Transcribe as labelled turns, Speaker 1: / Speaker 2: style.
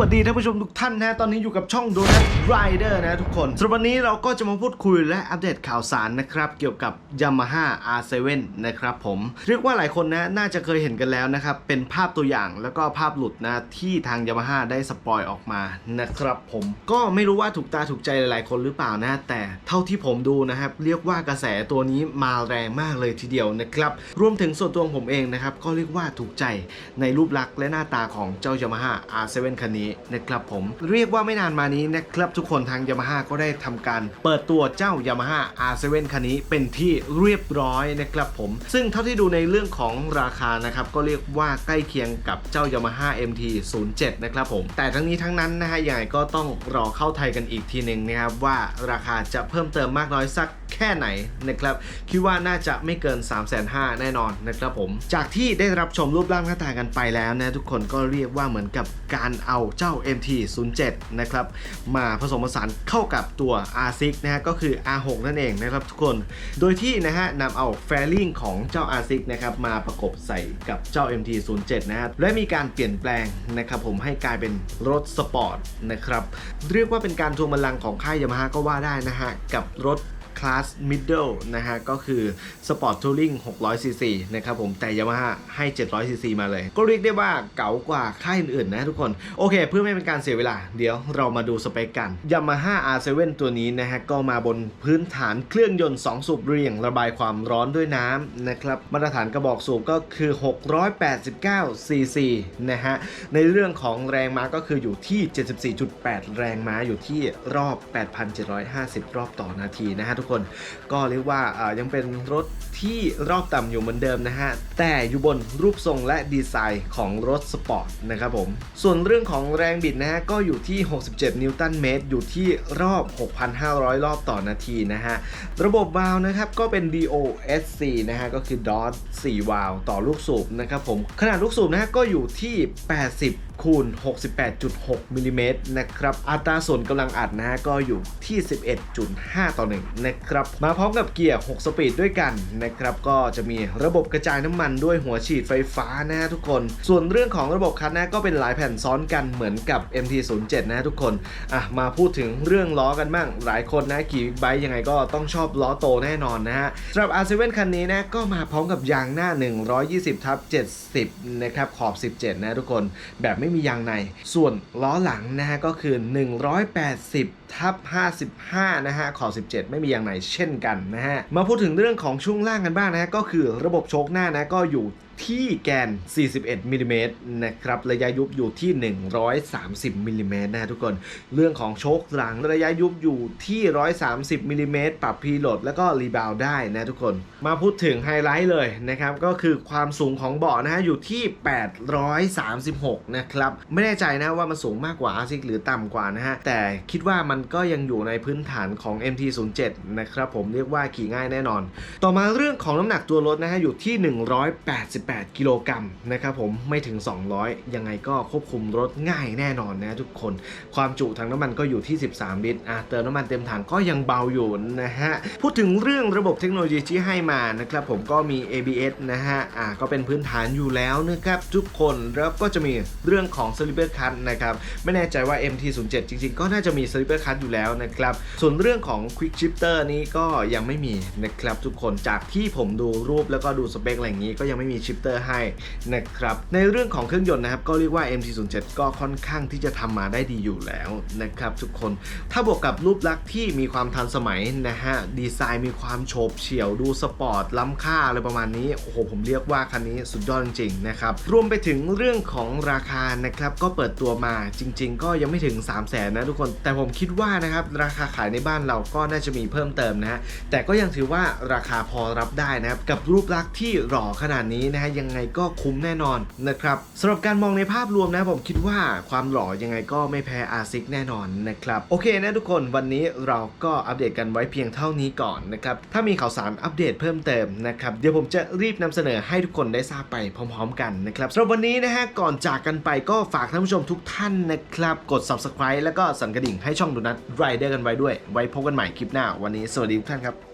Speaker 1: วัสดีท่านผู้ชมทุกท่านนะตอนนี้อยู่กับช่องโดนัทไรเดอร์นะทุกคนสำหรับวันนี้เราก็จะมาพูดคุยและอัปเดตข่าวสารนะครับ เกี่ยวกับ Yamaha R7 นะครับผม เรียกว่าหลายคนนะน่าจะเคยเห็นกันแล้วนะครับ เป็นภาพตัวอย่างแล้วก็ภาพหลุดนะที่ทาง Yamaha ได้สปอยออกมานะครับผมก็ไม่รู้ว่าถูกตาถูกใจหลายๆ คนหรือเปล่านะ แต่เท่าที่ผมดูนะครับ เรียกว่ากระแสตัวนี้มาแรงมากเลยทีเดียวนะครับรวมถึงส่วนตัวของผมเองนะครับก็เรียกว่าถูกใจในรูปลักษณ์และหน้าตาของเจ้า Yamaha R7 คันนี้นะครับผมเรียกว่าไม่นานมานี้นะครับทุกคนทาง Yamaha ก็ได้ทำการเปิดตัวเจ้า Yamaha R7 คันนี้เป็นที่เรียบร้อยนะครับผม ซึ่งเท่าที่ดูในเรื่องของราคานะครับก็เรียกว่าใกล้เคียงกับเจ้า Yamaha MT 07นะครับผม แต่ทั้งนี้ทั้งนั้นนะฮะยังไงก็ต้องรอเข้าไทยกันอีกทีหนึ่งนะครับว่าราคาจะเพิ่มเติมมากน้อยสัก แค่ไหนนะครับคิดว่าน่าจะไม่เกิน 3 5 0 0 0แน่นอนนะครับผม จากที่ได้รับชมรูปร่างหน้าตากันไปแล้วนะทุกคนก็เรียกว่าเหมือนกับการเอาเจ้า MT 07 นะครับมาผสมผสานเข้ากับตัว R6 นะฮะก็คือ R6 นั่นเองนะครับทุกคน โดยที่นะฮะนำเอาแฟลิงของเจ้า R6 นะครับมาประกบใส่กับเจ้า MT 07 นะฮะและมีการเปลี่ยนแปลงนะครับผมให้กลายเป็นรถสปอร์ตนะครับเรียกว่าเป็นการทวงบัลลังก์ของค่ายยามาฮ่าก็ว่าได้นะฮะกับรถ คลาส middle นะฮะ ก็คือ Sport Touring 600cc นะครับผมแต่ Yamaha ให้ 700cc มาเลย ก็เรียกได้ว่าเก๋ากว่าค่ายอื่นๆนะทุกคน โอเค เพื่อไม่เป็นการเสียเวลา เดี๋ยวเรามาดูสเปคกัน Yamaha R7 ตัวนี้นะฮะ ก็มาบนพื้นฐานเครื่องยนต์ 2 สูบเรียง ระบายความร้อนด้วยน้ำนะครับมาตรฐานกระบอกสูบก็คือ 689cc นะฮะ ในเรื่องของแรงม้าก็คืออยู่ที่ 74.8 แรงม้าอยู่ที่รอบ 8,750 รอบต่อนาทีนะฮะทุกคนก็เรียกว่าอ่ายังเป็นรถที่รอบต่ำอยู่เหมือนเดิมนะฮะ แต่อยู่บนรูปทรงและดีไซน์ของรถสปอร์ตนะครับผม ส่วนเรื่องของแรงบิดนะฮะ ก็อยู่ที่ 67 นิวตันเมตร อยู่ที่รอบ 6,500 รอบต่อนาทีนะฮะ ระบบวาล์วนะครับ ก็เป็น DOSC นะฮะ ก็คือ DOT 4 วาล์วต่อลูกสูบนะครับผม ขนาดลูกสูบนะฮะ ก็อยู่ที่ 80 คูณ 68.6มิลลิเมตรนะครับอัตราส่วนกำลังอัดนะฮะก็อยู่ที่ 11.5 ต่อ 1 นะครับ มาพร้อมกับเกียร์ 6 สปีดด้วยกันนะครับก็จะมีระบบกระจายน้ำมันด้วยหัวฉีดไฟฟ้านะฮะทุกคน ส่วนเรื่องของระบบคันนะก็เป็นหลายแผ่นซ้อนกันเหมือนกับ MT07 นะฮะทุกคนอะมาพูดถึงเรื่องล้อกันบ้างหลายคนนะขี่บิ๊กไบค์ยังไงก็ต้องชอบล้อโตแน่นอนนะฮะสำหรับ R7 คันนี้นะก็มาพร้อมกับยางหน้า 120ทับ70นะครับขอบ 17 นะทุกคนแบบไม่มียางใน ส่วนล้อหลังนะฮะก็คือ 180ทับ55 นะฮะขอบ17 ไม่มียางในเช่นกันนะฮะ มาพูดถึงเรื่องของช่วงล่างกันบ้างนะฮะก็คือระบบโชคหน้านะก็อยู่ที่แกน 41มิลลิเมตรนะครับ ระยะยุบอยู่ที่ 130มิลลิเมตรนะทุกคน เรื่องของโชคหลังระยะยุบอยู่ที่ 130มิลลิเมตรปรับพีโหลดแล้วก็รีบาวได้นะทุกคน มาพูดถึงไฮไลท์เลยนะครับ ก็คือความสูงของเบาะนะฮะอยู่ที่ 836 นะครับ ไม่แน่ใจนะว่ามันสูงมากกว่า R6 หรือต่ำกว่านะฮะ แต่คิดว่ามันก็ยังอยู่ในพื้นฐานของ MT07 นะครับผมเรียกว่าขี่ง่ายแน่นอน ต่อมาเรื่องของน้ำหนักตัวรถนะฮะอยู่ที่ 180 188 กิโลกรัมนะครับผมไม่ถึง 200 ยังไงก็ควบคุมรถง่ายแน่นอนนะทุกคน ความจุถังน้ำมันก็อยู่ที่ 13 ลิตรอะเติมน้ำมันเต็มถังก็ยังเบาอยู่นะฮะ พูดถึงเรื่องระบบเทคโนโลยีที่ให้มานะครับผมก็มี ABS นะฮะอะก็เป็นพื้นฐานอยู่แล้วนะครับทุกคนแล้วก็จะมีเรื่องของ Slipper Cut นะครับไม่แน่ใจว่า MT07 จริงๆ ก็น่าจะมี Slipper Cut อยู่แล้วนะครับส่วนเรื่องของ Quick Shifter นี้ก็ยังไม่มีนะครับทุกคนจากที่ผมดูรูปแล้วก็ดูสเปคอะไรอย่างนี้ก็ยังไม่มี Shifter ให้นะครับ ในเรื่องของเครื่องยนต์นะครับ ก็เรียกว่า MT07 ก็ค่อนข้างที่จะทำมาได้ดีอยู่แล้วนะครับทุกคน ถ้าบวกกับรูปลักษณ์ที่มีความทันสมัยนะฮะ ดีไซน์มีความโฉบเฉี่ยวดูสปอร์ต ล้ำค่าอะไรประมาณนี้ โอ้โห ผมเรียกว่าคันนี้สุดยอดจริงๆนะครับ รวมไปถึงเรื่องของราคานะครับ ก็เปิดตัวมาจริง ๆ ก็ยังไม่ถึง 3 0 0แสนนะทุกคน แต่ผมคิดว่านะครับราคาขายในบ้านเราก็น่าจะมีเพิ่มเติมนะฮะ แต่ก็ยังถือว่าราคาพอรับได้นะครับ กับรูปลักษณ์ที่หล่อขนาดนี้นะฮะยังไงก็คุ้มแน่นอนนะครับสำหรับการมองในภาพรวมนะผมคิดว่าความหล่อยังไงก็ไม่แพ้ R6 แน่นอนนะครับโอเคนะทุกคนวันนี้เราก็อัปเดตกันไว้เพียงเท่านี้ก่อนนะครับถ้ามีข่าวสารอัปเดตเพิ่มเติมนะครับเดี๋ยวผมจะรีบนำเสนอให้ทุกคนได้ทราบไปพร้อม ๆ กันนะครับสำหรับวันนี้นะฮะก่อนจากกันไปก็ฝากท่านผู้ชมทุกท่านนะครับกด subscribe แล้วก็สั่นกระดิ่งให้ช่องดูนัทไรเดอร์กันไว้ด้วย ไว้พบกันใหม่คลิปหน้าวันนี้สวัสดีทุกท่านครับ